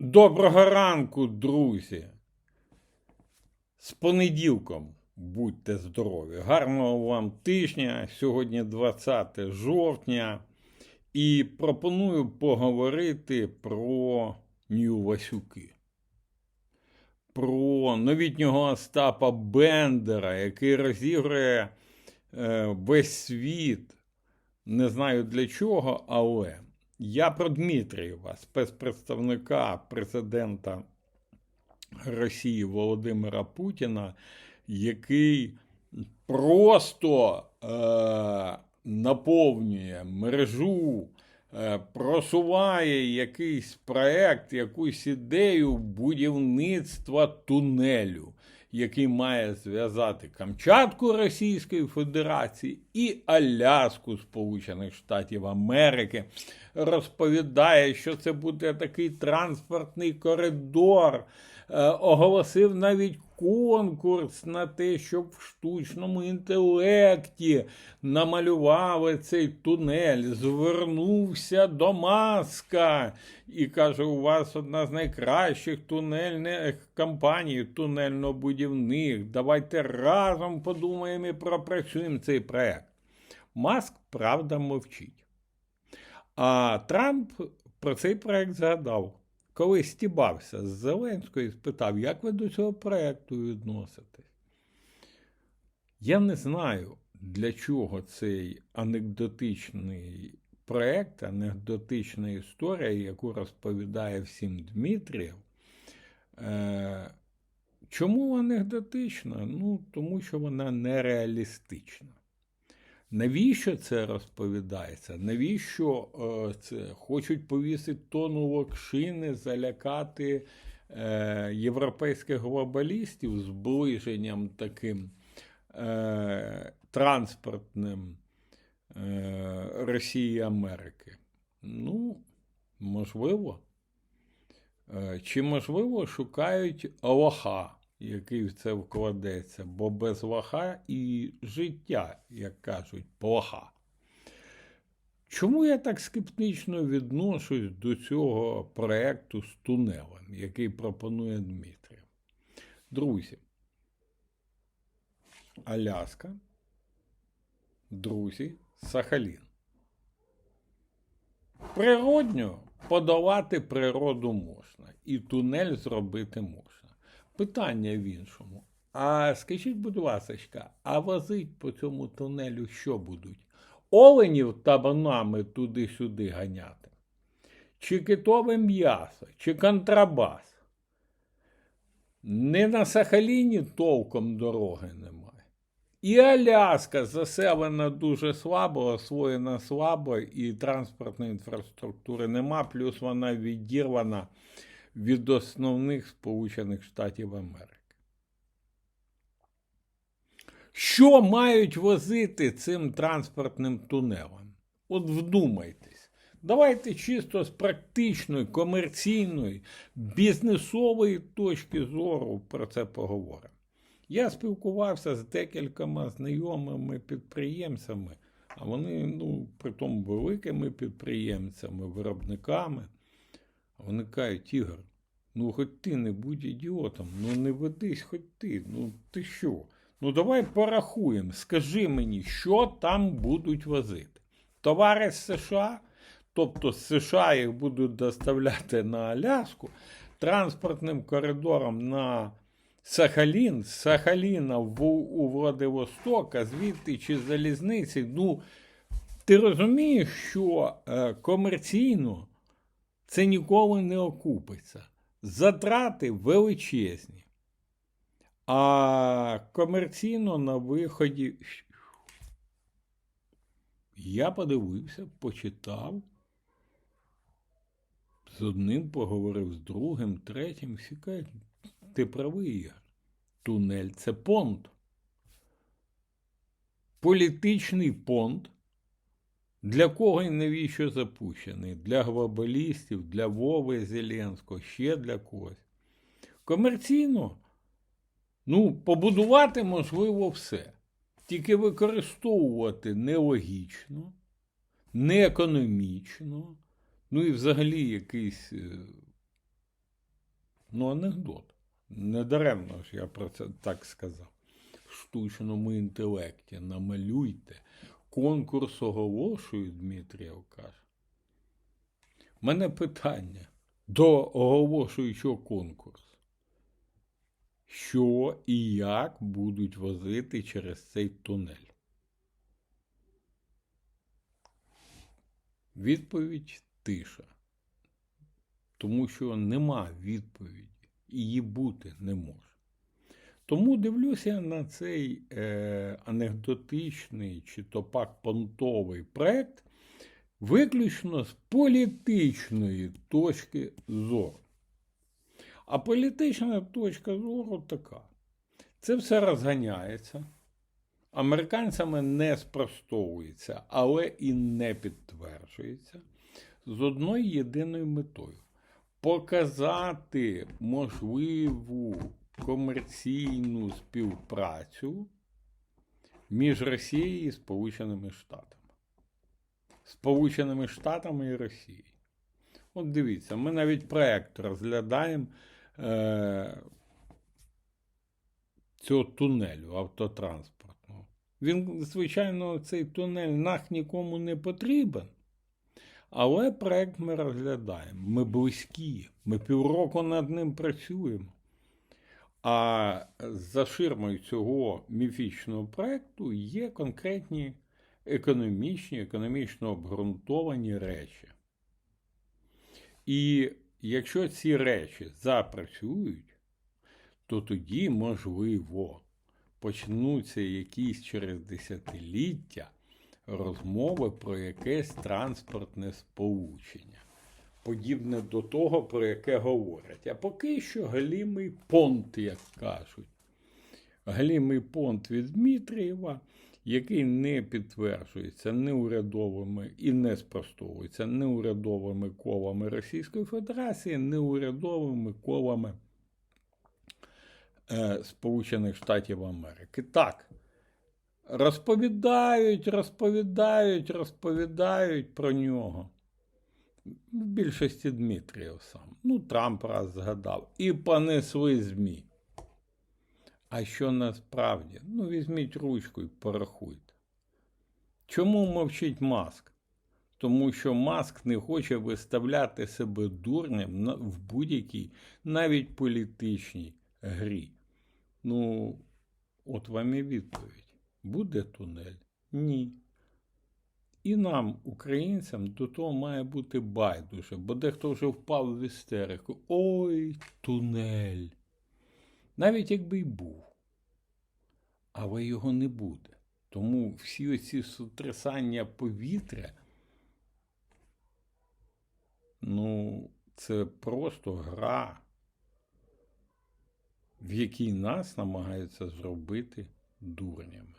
Доброго ранку, друзі. З понеділком будьте здорові. Гарного вам тижня. Сьогодні 20 жовтня. І пропоную поговорити про Нью Васюки. Про новітнього Остапа Бендера, який розігрує е, весь світ. Не знаю для чого, але я про Дмитрієва, спецпредставника президента Росії Володимира Путіна, який просто е, наповнює мережу, е, просуває якийсь проект, якусь ідею будівництва тунелю, який має зв'язати Камчатку Російської Федерації і Аляску Сполучених Штатів Америки. Розповідає, що це буде такий транспортний коридор. Е, Оголосив навіть конкурс на те, щоб в штучному інтелекті намалювали цей тунель, звернувся до Маска і каже: у вас одна з найкращих тунельних компаній, тунельно-будівних. Давайте разом подумаємо і пропрацюємо цей проект. Маск, правда, мовчить. А Трамп про цей проект згадав. Коли стібався з Зеленського і спитав, як ви до цього проекту відноситесь? Я не знаю, для чого цей анекдотичний проект, анекдотична історія, яку розповідає всім Дмитрієв. Е, Чому анекдотична? Ну, тому що вона нереалістична. Навіщо це розповідається? Навіщо е, це хочуть повісити тону локшини, залякати е, європейських глобалістів зближенням таким е, транспортним е, Росії Америки? Ну, можливо. Е, чи можливо шукають лоха? Який в це вкладеться, бо без лоха і життя, як кажуть, плоха. Чому я так скептично відношусь до цього проєкту з тунелем, який пропонує Дмитрів? Друзі, Аляска, друзі, Сахалін. Природньо подолати природу можна, і тунель зробити можна. Питання в іншому. А скажіть, будь ласка, а возить по цьому тунелю що будуть? Оленів табанами туди-сюди ганяти? Чи китове м'ясо, чи контрабас? Не на Сахаліні толком дороги немає. І Аляска заселена дуже слабо, освоєна слабо, і транспортної інфраструктури нема, плюс вона відірвана від основних Сполучених Штатів Америки. Що мають возити цим транспортним тунелем? От вдумайтесь. Давайте чисто з практичної, комерційної, бізнесової точки зору про це поговоримо. Я спілкувався з декількома знайомими підприємцями, а вони, ну, при тому великими підприємцями, виробниками. Вони кажуть, Ігор, ну хоч ти не будь ідіотом, ну не ведись хоч ти, ну ти що? Ну давай порахуємо, скажи мені, що там будуть возити. Товари з США, тобто з США їх будуть доставляти на Аляску, транспортним коридором на Сахалін, з Сахаліна в, у Владивосток, а звідти чи залізниці. Ну, ти розумієш, що е, комерційно це ніколи не окупиться. Затрати величезні. А комерційно на виході. Я подивився, почитав. З одним поговорив, з другим, третім. Всі кажуть, ти правий, Ігор. Тунель це понт. Політичний понт. Для кого і навіщо запущений? Для глобалістів, для Вови Зеленського, ще для когось. Комерційно, ну, побудувати можливо все. Тільки використовувати нелогічно, неекономічно, ну і взагалі якийсь е, Ну, анекдот. Недаремно ж я про це так сказав. В штучному інтелекті намалюйте. Конкурс оголошую, Дмитрієв каже. У мене питання до оголошуючого конкурс. Що і як будуть возити через цей тунель? Відповідь тиша. Тому що нема відповіді, її бути не може. Тому дивлюся на цей е, анекдотичний чи то пак понтовий проект виключно з політичної точки зору. А політична точка зору така. Це все розганяється, американцями не спростовується, але і не підтверджується з одною єдиною метою показати можливу комерційну співпрацю між Росією і Сполученими Штатами. Сполученими Штатами і Росією. От дивіться, ми навіть проект розглядаємо е, цього тунелю автотранспортного. Він, звичайно, цей тунель нах нікому не потрібен. Але проект ми розглядаємо. Ми близькі, ми півроку над ним працюємо. А за ширмою цього міфічного проекту є конкретні економічні, економічно обґрунтовані речі. І якщо ці речі запрацюють, то тоді, можливо, почнуться якісь через десятиліття розмови про якесь транспортне сполучення, подібне до того, про яке говорять. А поки що галімий понт, як кажуть. Галімий понт від Дмитрієва, який не підтверджується неурядовими і не спростовується неурядовими колами Російської Федерації, неурядовими колами е, Сполучених Штатів Америки. Так, розповідають, розповідають, розповідають про нього. В більшості Дмитрієв сам. Ну, Трамп раз згадав. І понесли ЗМІ. А що насправді? Ну, візьміть ручку і порахуйте. Чому мовчить Маск? Тому що Маск не хоче виставляти себе дурнем в будь-якій, навіть політичній грі. Ну, от вам і відповідь. Буде тунель? Ні. І нам, українцям, до того має бути байдуже, бо дехто вже впав в істерику. Ой, тунель. Навіть якби й був. Але його не буде. Тому всі оці сотрясання повітря, ну, це просто гра, в якій нас намагаються зробити дурнями.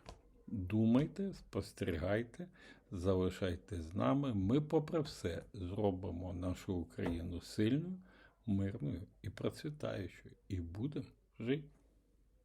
Думайте, спостерігайте, залишайтесь з нами. Ми, попри все, зробимо нашу Україну сильною, мирною і процвітаючою. І будемо жити.